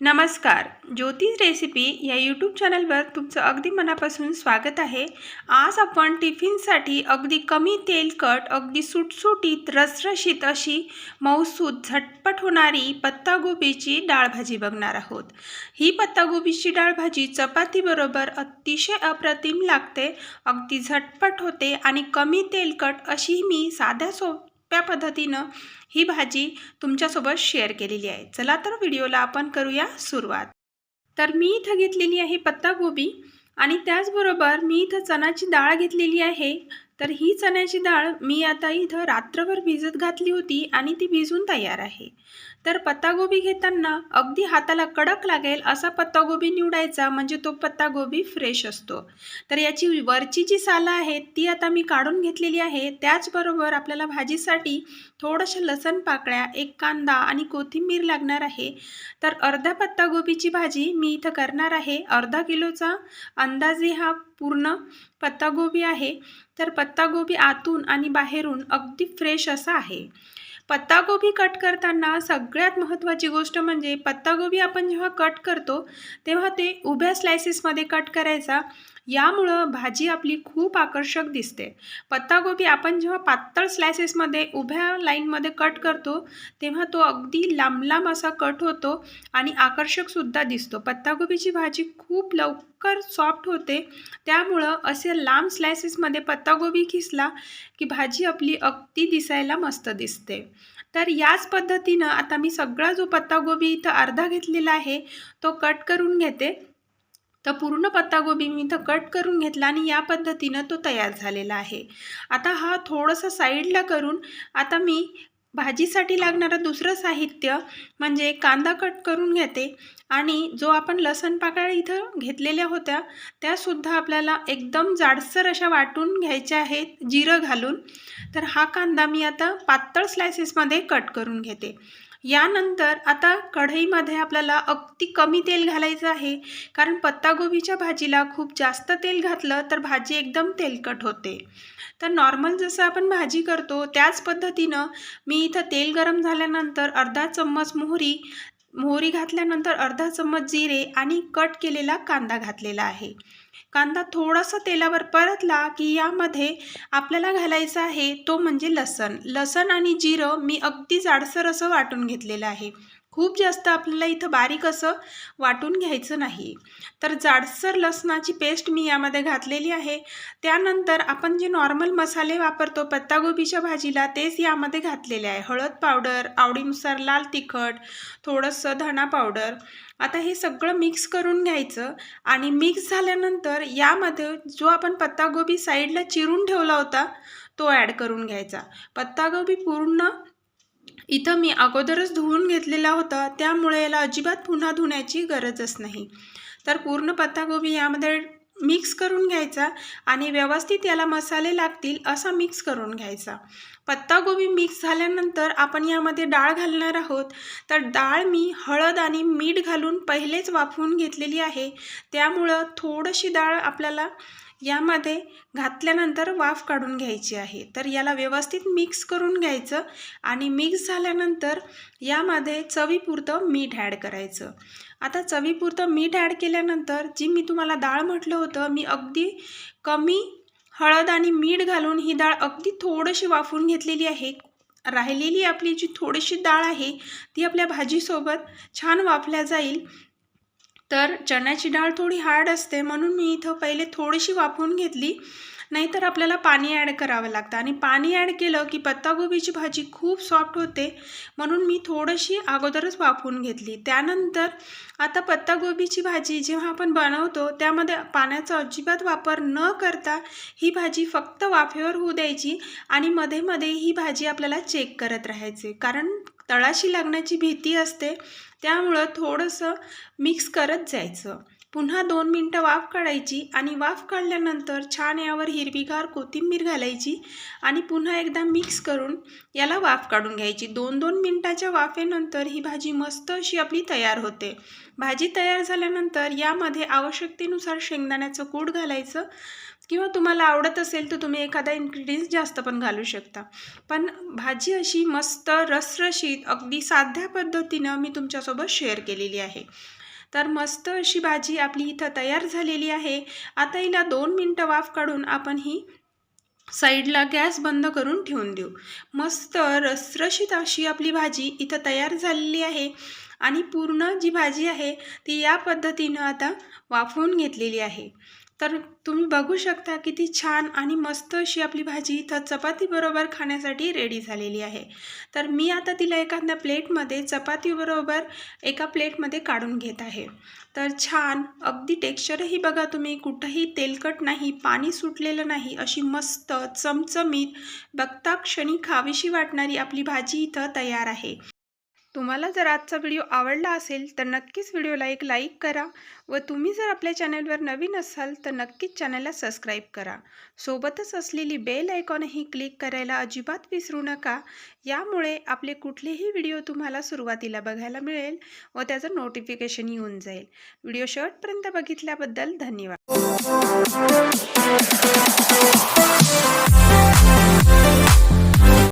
नमस्कार. ज्योती रेसिपी या यूट्यूब चॅनलवर तुमचं अगदी मनापासून स्वागत आहे. आज आपण टिफिनसाठी अगदी कमी तेलकट अगदी सुटसुटीत रसरशीत अशी मौसूद झटपट होणारी पत्तागोबीची डाळभाजी बघणार आहोत. ही पत्तागोबीची डाळभाजी चपातीबरोबर अतिशय अप्रतिम लागते अगदी झटपट होते आणि कमी तेलकट अशी मी साध्या सोप्या पद्धतीनं ही भाजी तुमच्यासोबत शेअर केलेली आहे. चला तर व्हिडिओला आपण करूया सुरुवात. तर मी इथं घेतलेली आहे पत्तागोबी आणि त्याचबरोबर मी इथं चणाची डाळ घेतलेली आहे. तर ही चण्याची डाळ मी आता इथं रात्रभर भिजत घातली होती आणि ती भिजून तयार आहे. तर पत्तागोबी घेताना अगदी हाताला कडक लागेल असा पत्तागोबी निवडायचा म्हणजे तो पत्तागोबी फ्रेश असतो. तर याची वरची जी सालं आहेत ती आता मी काढून घेतलेली आहे. त्याचबरोबर आपल्याला भाजीसाठी थोडंसं लसण पाकळ्या एक कांदा आणि कोथिंबीर लागणार आहे. तर अर्धा पत्तागोबीची भाजी मी इथं करणार आहे. अर्धा किलोचा अंदाजे हा पूर्ण पत्तागोबी आहे. तर पत्तागोबी आतून आणि बाहेरून अगदी फ्रेश असा आहे. पत्तागोबी कट करताना सगळ्यात महत्त्वाची गोष्ट म्हणजे पत्तागोबी आपण जेव्हा कट करतो तेव्हा ते उभ्या स्लायसेसमध्ये कट करायचा. यामुळं भाजी आपली खूप आकर्षक दिसते. पत्तागोबी आपण जेव्हा पातळ स्लायसेसमध्ये उभ्या लाईनमध्ये कट करतो तेव्हा तो अगदी लांब लांब असा कट होतो आणि आकर्षकसुद्धा दिसतो. पत्तागोबीची भाजी खूप लवकर सॉफ्ट होते. त्यामुळं असे लांब स्लायसेसमध्ये पत्तागोबी खिसला की भाजी आपली अगदी दिसायला मस्त दिसते. तर याच पद्धतीनं आता मी सगळा जो पत्तागोबी इथं अर्धा घेतलेला आहे तो कट करून घेते. तर पूर्ण पत्तागोबी मी इथं कट करून घेतला आणि या पद्धतीनं तो तयार झालेला आहे. आता हा थोडंसं साईडला करून आता मी भाजीसाठी लागणारं दुसरं साहित्य म्हणजे कांदा कट करून घेते आणि जो आपण लसण पाकळ्या इथं घेतलेल्या होत्या त्यासुद्धा आपल्याला एकदम जाडसर अशा वाटून घ्यायच्या आहेत जिरं घालून. तर हा कांदा मी आता पातळ स्लायसेसमध्ये कट करून घेते. यानंतर आता कढईमध्ये आपल्याला अगदी कमी तेल घालायचं आहे. कारण पत्तागोबीच्या भाजीला खूप जास्त तेल घातलं तर भाजी एकदम तेलकट होते. तर नॉर्मल जसं आपण भाजी करतो त्याच पद्धतीनं मी इथं तेल गरम झाल्यानंतर अर्धा चम्मच मोहरी मोहरी घातल्यानंतर अर्धा चम्मच जिरे आणि कट केलेला कांदा घातलेला आहे. कांदा थोडासा तेलावर परतला की यामध्ये आपल्याला घालायचं आहे तो म्हणजे लसण. लसण आणि जिरं मी अगदी जाडसर असं वाटून घेतलेलं आहे. खूप जास्त आपल्याला इथं बारीक असं वाटून घ्यायचं नाही. तर जाडसर लसणाची पेस्ट मी यामध्ये घातलेली आहे. त्यानंतर आपण जे नॉर्मल मसाले वापरतो पत्तागोबीच्या भाजीला तेच यामध्ये घातलेले आहे. हळद पावडर आवडीनुसार लाल तिखट थोडंसं धणा पावडर. आता हे सगळं मिक्स करून घ्यायचं आणि मिक्स झाल्यानंतर यामध्ये जो आपण पत्तागोबी साईडला चिरून ठेवला होता तो ॲड करून घ्यायचा. पत्तागोबी पूर्ण इथं मी अगोदरच धुवून घेतलेला होता त्यामुळे याला अजिबात पुन्हा धुण्याची गरजच नाही. तर पूर्ण पत्तागोबी यामध्ये मिक्स करून घ्यायचा आणि व्यवस्थित याला मसाले लागतील असा मिक्स करून घ्यायचा. पत्तागोबी मिक्स झाल्यानंतर आपण यामध्ये डाळ घालणार आहोत. तर डाळ मी हळद आणि मीठ घालून पहिलेच वाफवून घेतलेली आहे. त्यामुळं थोडीशी डाळ आपल्याला यामध्ये घातल्यानंतर वाफ काढून घ्यायची आहे. तर याला व्यवस्थित मिक्स करून घ्यायचं आणि मिक्स झाल्यानंतर यामध्ये चवीपुरतं मीठ ॲड करायचं. आता चवीपुरतं मीठ ॲड केल्यानंतर जी मी तुम्हाला डाळ म्हटलं होतं मी अगदी कमी हळद आणि मीठ घालून ही डाळ अगदी थोडीशी वाफून घेतलेली आहे. राहिलेली आपली जी थोडीशी डाळ आहे ती आपल्या भाजीसोबत छान वाफल्या जाईल. तर चण्याची डाळ थोडी हार्ड असते म्हणून मी इथं पहिले थोडीशी वाफवून घेतली. नाहीतर आपल्याला पाणी ॲड करावं लागतं. आणि पाणी ॲड केलं की पत्तागोबीची भाजी खूप सॉफ्ट होते. म्हणून मी थोडीशी अगोदरच वाफवून घेतली. त्यानंतर आता पत्तागोबीची भाजी जेव्हा आपण बनवतो त्यामध्ये पाण्याचा अजिबात वापर न करता ही भाजी फक्त वाफेवर होऊ द्यायची आणि मध्ये मध्ये ही भाजी आपल्याला चेक करत राहायचे. कारण तळाशी लागण्याची भीती असते त्यामुळं थोडंसं मिक्स करत जायचं. पुन्हा दोन मिनटं वाफ काढायची आणि वाफ काढल्यानंतर छान यावर हिरवीगार कोथिंबीर घालायची आणि पुन्हा एकदा मिक्स करून याला वाफ काढून घ्यायची. दोन दोन मिनटाच्या वाफेनंतर ही भाजी मस्त अशी आपली तयार होते. भाजी तयार झाल्यानंतर यामध्ये आवश्यकतेनुसार शेंगदाण्याचं कूड घालायचं किंवा तुम्हाला आवडत असेल तर तुम्ही एखादा इन्ग्रेडियन्स जास्त पण घालू शकता. पण भाजी अशी मस्त रसरशीत अगदी साध्या पद्धतीनं मी तुमच्यासोबत शेअर केलेली आहे. तर मस्त अशी भाजी आपली इथं तयार झालेली आहे. आता हिला दोन मिनटं वाफ काढून आपण ही साईडला गॅस बंद करून ठेवून देऊ. मस्त रसरशीत अशी आपली भाजी इथं तयार झालेली आहे आणि पूर्ण जी भाजी आहे ती या पद्धतीनं आता वाफवून घेतलेली आहे. तर तुम्ही बघू शकता किती छान आणि मस्त अशी आपली भाजी इथं चपातीबरोबर खाण्यासाठी रेडी झालेली आहे. तर मी आता तिला एखाद्या प्लेटमध्ये चपातीबरोबर एका प्लेटमध्ये काढून घेत आहे. तर छान अगदी टेक्स्चरही बघा तुम्ही कुठंही तेलकट नाही पाणी सुटलेलं नाही अशी मस्त चमचमीत बघता क्षणी खावीशी वाटणारी आपली भाजी इथं तयार आहे. तुम्हाला जर आजचा व्हिडिओ आवडला असेल तर नक्कीच व्हिडिओला एक लाईक करा व तुम्ही जर आपल्या चॅनलवर नवीन असाल तर नक्कीच चॅनलला सबस्क्राईब करा. सोबतच असलेली बेल आयकॉनही क्लिक करायला अजिबात विसरू नका. यामुळे आपले कुठलेही व्हिडिओ तुम्हाला सुरुवातीला बघायला मिळेल व त्याचं नोटिफिकेशन येऊन जाईल. व्हिडिओ शेवटपर्यंत बघितल्याबद्दल धन्यवाद.